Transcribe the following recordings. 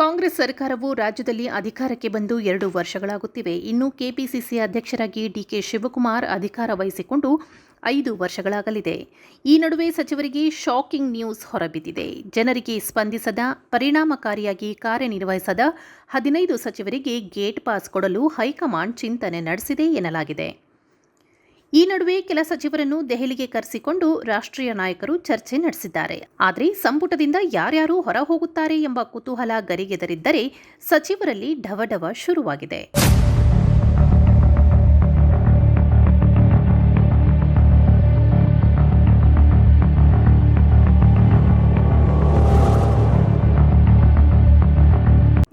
ಕಾಂಗ್ರೆಸ್ ಸರ್ಕಾರವು ರಾಜ್ಯದಲ್ಲಿ ಅಧಿಕಾರಕ್ಕೆ ಬಂದು ಎರಡು ವರ್ಷಗಳಾಗುತ್ತಿವೆ. ಇನ್ನು ಕೆಪಿಸಿಸಿ ಅಧ್ಯಕ್ಷರಾಗಿ ಡಿಕೆ ಶಿವಕುಮಾರ್ ಅಧಿಕಾರ ವಹಿಸಿಕೊಂಡು ಐದು ವರ್ಷಗಳಾಗಲಿದೆ. ಈ ನಡುವೆ ಸಚಿವರಿಗೆ ಶಾಕಿಂಗ್ ನ್ಯೂಸ್ ಹೊರಬಿದ್ದಿದೆ. ಜನರಿಗೆ ಸ್ಪಂದಿಸದ, ಪರಿಣಾಮಕಾರಿಯಾಗಿ ಕಾರ್ಯನಿರ್ವಹಿಸದ ಹದಿನೈದು ಸಚಿವರಿಗೆ ಗೇಟ್ ಪಾಸ್ ಕೊಡಲು ಹೈಕಮಾಂಡ್ ಚಿಂತನೆ ನಡೆಸಿದೆ ಎನ್ನಲಾಗಿದೆ. ಈ ನಡುವೆ ಕೆಲ ಸಚಿವರನ್ನು ದೆಹಲಿಗೆ ಕರೆಸಿಕೊಂಡು ರಾಷ್ಟ್ರೀಯ ನಾಯಕರು ಚರ್ಚೆ ನಡೆಸಿದ್ದಾರೆ. ಆದರೆ ಸಂಪುಟದಿಂದ ಯಾರ್ಯಾರು ಹೊರ ಹೋಗುತ್ತಾರೆ ಎಂಬ ಕುತೂಹಲ ಗರಿಗೆದರಿದ್ದರೆ ಸಚಿವರಲ್ಲಿ ಢವಢವ ಶುರುವಾಗಿದೆ.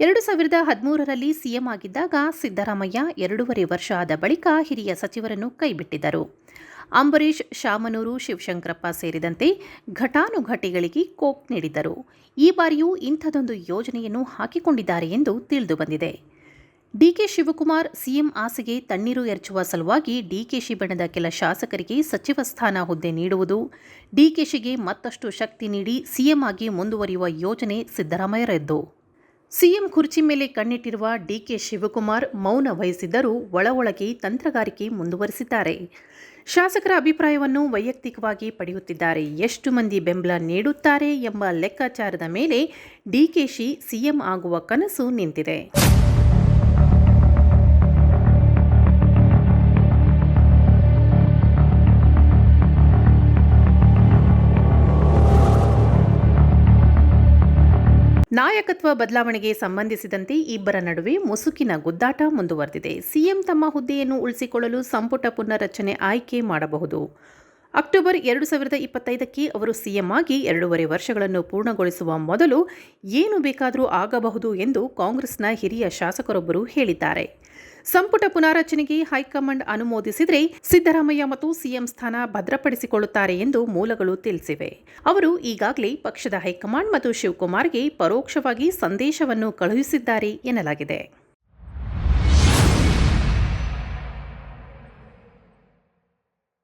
ಎರಡು ಸಾವಿರದ ಹದಿಮೂರರಲ್ಲಿ ಸಿಎಂ ಆಗಿದ್ದಾಗ ಸಿದ್ದರಾಮಯ್ಯ ಎರಡೂವರೆ ವರ್ಷ ಆದ ಬಳಿಕ ಹಿರಿಯ ಸಚಿವರನ್ನು ಕೈಬಿಟ್ಟಿದ್ದರು. ಅಂಬರೀಷ್, ಶಾಮನೂರು, ಶಿವಶಂಕರಪ್ಪ ಸೇರಿದಂತೆ ಘಟಾನುಘಟಿಗಳಿಗೆ ಕೋಕ್ ನೀಡಿದ್ದರು. ಈ ಬಾರಿಯೂ ಇಂಥದೊಂದು ಯೋಜನೆಯನ್ನು ಹಾಕಿಕೊಂಡಿದ್ದಾರೆ ಎಂದು ತಿಳಿದುಬಂದಿದೆ ಡಿಕೆ ಶಿವಕುಮಾರ್ ಸಿಎಂ ಆಸೆಗೆ ತಣ್ಣೀರು ಎರಚುವ ಸಲುವಾಗಿ ಡಿಕೆಶಿ ಬಣದ ಕೆಲ ಶಾಸಕರಿಗೆ ಸಚಿವ ಸ್ಥಾನ ಹುದ್ದೆ ನೀಡುವುದು, ಡಿಕೆಶಿಗೆ ಮತ್ತಷ್ಟು ಶಕ್ತಿ ನೀಡಿ ಸಿಎಂ ಆಗಿ ಮುಂದುವರಿಯುವ ಯೋಜನೆ ಸಿದ್ದರಾಮಯ್ಯರದ್ದು. ಸಿಎಂ ಕುರ್ಚಿ ಮೇಲೆ ಕಣ್ಣಿಟ್ಟಿರುವ ಡಿಕೆ ಶಿವಕುಮಾರ್ ಮೌನ ವಹಿಸಿದ್ದರೂ ಒಳಒಳಗೆ ತಂತ್ರಗಾರಿಕೆ ಮುಂದುವರಿಸಿದ್ದಾರೆ. ಶಾಸಕರ ಅಭಿಪ್ರಾಯವನ್ನು ವೈಯಕ್ತಿಕವಾಗಿ ಪಡೆಯುತ್ತಿದ್ದಾರೆ. ಎಷ್ಟು ಮಂದಿ ಬೆಂಬಲ ನೀಡುತ್ತಾರೆ ಎಂಬ ಲೆಕ್ಕಾಚಾರದ ಮೇಲೆ ಡಿಕೆಶಿ ಸಿಎಂ ಆಗುವ ಕನಸು ನಿಂತಿದೆ. ನಾಯಕತ್ವ ಬದಲಾವಣೆಗೆ ಸಂಬಂಧಿಸಿದಂತೆ ಇಬ್ಬರ ನಡುವೆ ಮುಸುಕಿನ ಗುದ್ದಾಟ ಮುಂದುವರೆದಿದೆ. ಸಿಎಂ ತಮ್ಮ ಹುದ್ದೆಯನ್ನು ಉಳಿಸಿಕೊಳ್ಳಲು ಸಂಪುಟ ಪುನರ್ರಚನೆ ಆಯ್ಕೆ ಮಾಡಬಹುದು. ಅಕ್ಟೋಬರ್ ಎರಡು ಸಾವಿರದ ಇಪ್ಪತ್ತೈದಕ್ಕೆ ಅವರು ಸಿಎಂ ಆಗಿ ಎರಡೂವರೆ ವರ್ಷಗಳನ್ನು ಪೂರ್ಣಗೊಳಿಸುವ ಮೊದಲು ಏನು ಬೇಕಾದರೂ ಆಗಬಹುದು ಎಂದು ಕಾಂಗ್ರೆಸ್ನ ಹಿರಿಯ ಶಾಸಕರೊಬ್ಬರು ಹೇಳಿದ್ದಾರೆ. ಸಂಪುಟ ಪುನಾರಚನೆಗೆ ಹೈಕಮಾಂಡ್ ಅನುಮೋದಿಸಿದರೆ ಸಿದ್ದರಾಮಯ್ಯ ಮತ್ತು ಸಿಎಂ ಸ್ಥಾನ ಭದ್ರಪಡಿಸಿಕೊಳ್ಳುತ್ತಾರೆ ಎಂದು ಮೂಲಗಳು ತಿಳಿಸಿವೆ. ಅವರು ಈಗಾಗಲೇ ಪಕ್ಷದ ಹೈಕಮಾಂಡ್ ಮತ್ತು ಶಿವಕುಮಾರ್ಗೆ ಪರೋಕ್ಷವಾಗಿ ಸಂದೇಶವನ್ನು ಕಳುಹಿಸಿದ್ದಾರೆ ಎನ್ನಲಾಗಿದೆ.